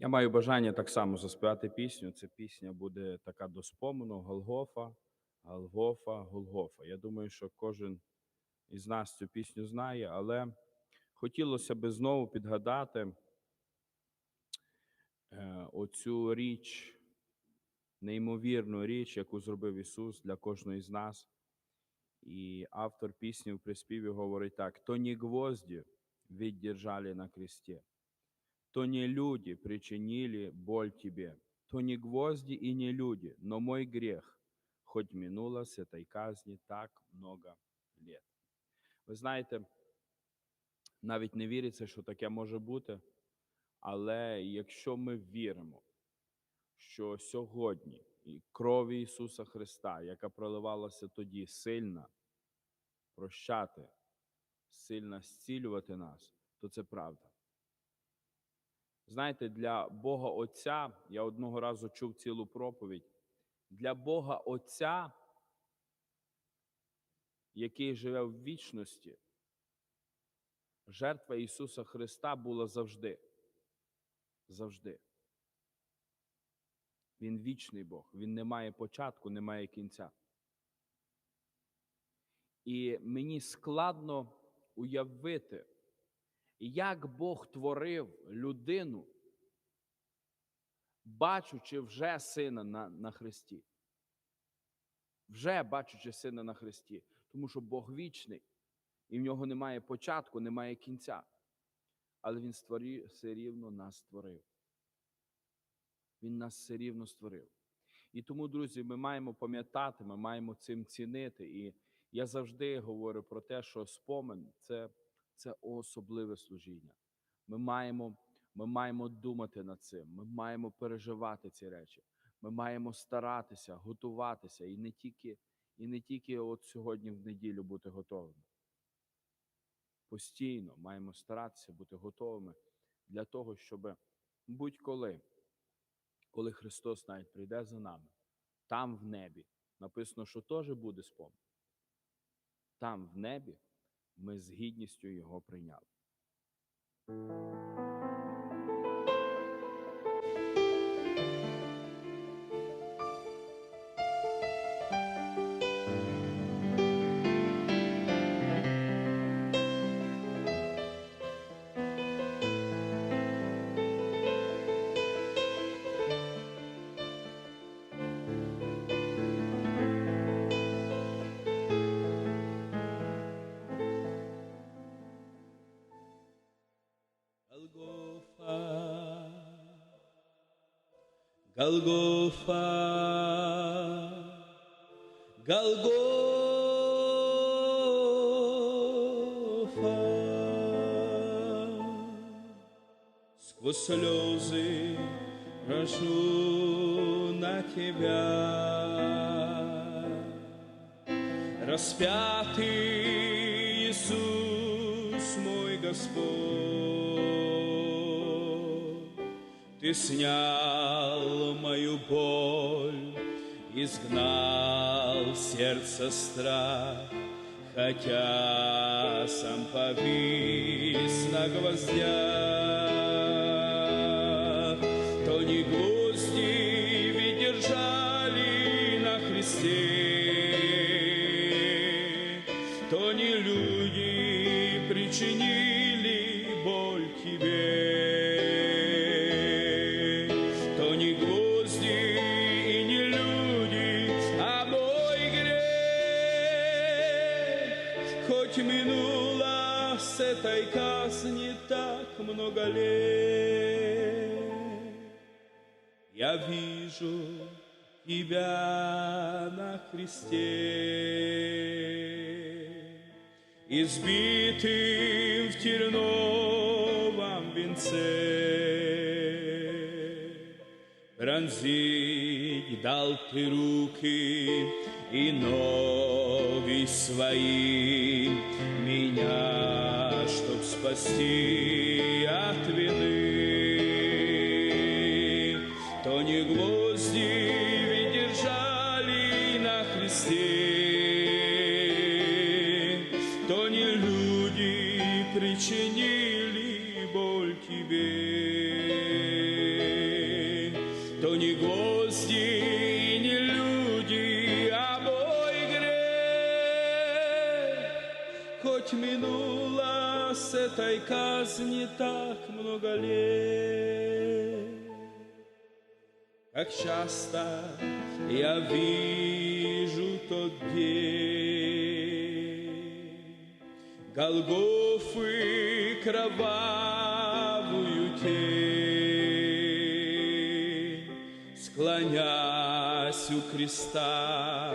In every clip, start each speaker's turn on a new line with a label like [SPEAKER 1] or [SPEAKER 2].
[SPEAKER 1] Я маю бажання так само заспівати пісню. Ця пісня буде така до спомену Голгофа, Голгофа, Голгофа. Я думаю, що кожен із нас цю пісню знає, але хотілося би знову підгадати е, оцю річ, неймовірну річ, яку зробив Ісус для кожного з нас. І автор пісні в приспіві говорить так: то не гвозді віддержали на кресте, то не люди причинили боль тебе, то не гвозди и не люди, но мой грех, хоть минуло с этой казни так много лет. Ви знаєте, навіть не віриться, що таке може бути, але якщо ми віримо, що сьогодні і крові Ісуса Христа, яка проливалася тоді, сильна прощати, сильна зцілювати нас, то це правда. Знаєте, для Бога Отця, я одного разу чув цілу проповідь, для Бога Отця, який живе в вічності, жертва Ісуса Христа була завжди. Завжди. Він вічний Бог, Він не має початку, не має кінця. І мені складно уявити, як Бог творив людину, бачучи вже сина на, на Христі. Вже бачучи сина на Христі. Тому що Бог вічний, і в нього немає початку, немає кінця. Але Він створив, все рівно нас створив. Він нас все рівно створив. І тому, друзі, ми маємо пам'ятати, ми маємо цим цінити. І я завжди говорю про те, що спомин це, це особливе служіння. Ми маємо, ми маємо думати над цим, ми маємо переживати ці речі. Ми маємо старатися, готуватися і не тільки, і не тільки от сьогодні в неділю бути готовими. Постійно маємо старатися бути готовими для того, щоб будь-коли, коли Христос навіть прийде за нами, там в небі написано, що теж буде спомин. Там в небі ми з гідністю його прийняли.
[SPEAKER 2] Голгофа, Голгофа. Сквозь слезы прошу на тебя, распятый Иисус мой Господь. Ты снял мою боль, изгнал сердце страх, Хотя сам повис на гвоздях, То не гвозди ведь держали на Христе, То не люди причинили минуло с этой казни так много лет, Я вижу тебя на кресте, избитым в терновом венце. Пронзить дал ты руки и ноги свои меня, чтоб спасти от вины. То не гвозди ведь держали на Христе, то не люди причинили боль тебе. Хоть минуло с этой казни так много лет. Как часто я вижу тот день Голгофы кровавую тень, Склонясь у креста,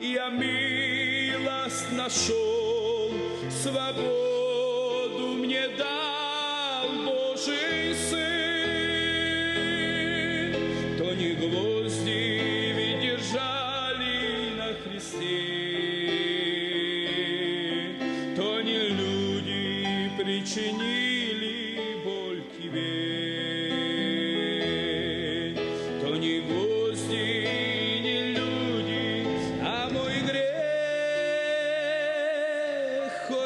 [SPEAKER 2] я милость нашел, Свободу мне дал Божий Сын. То не гвозди ведь держали на кресте, то не люди причинили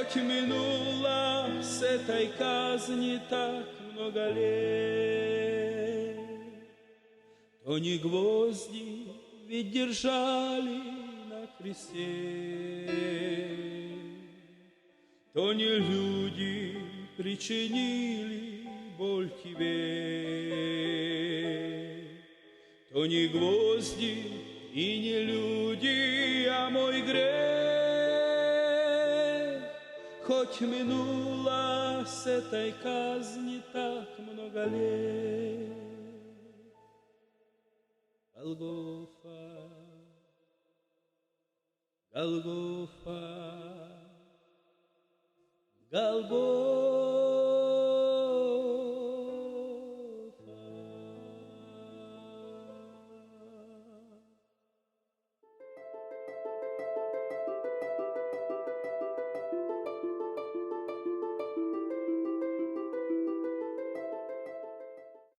[SPEAKER 2] хоть минуло с этой казни так много лет. То не гвозди ведь держали на кресте, то не люди причинили боль тебе, то не гвозди и не люди, а мой грех, хоть минуло с этой казни так много лет. Голгофа, Голгофа, Голгофа.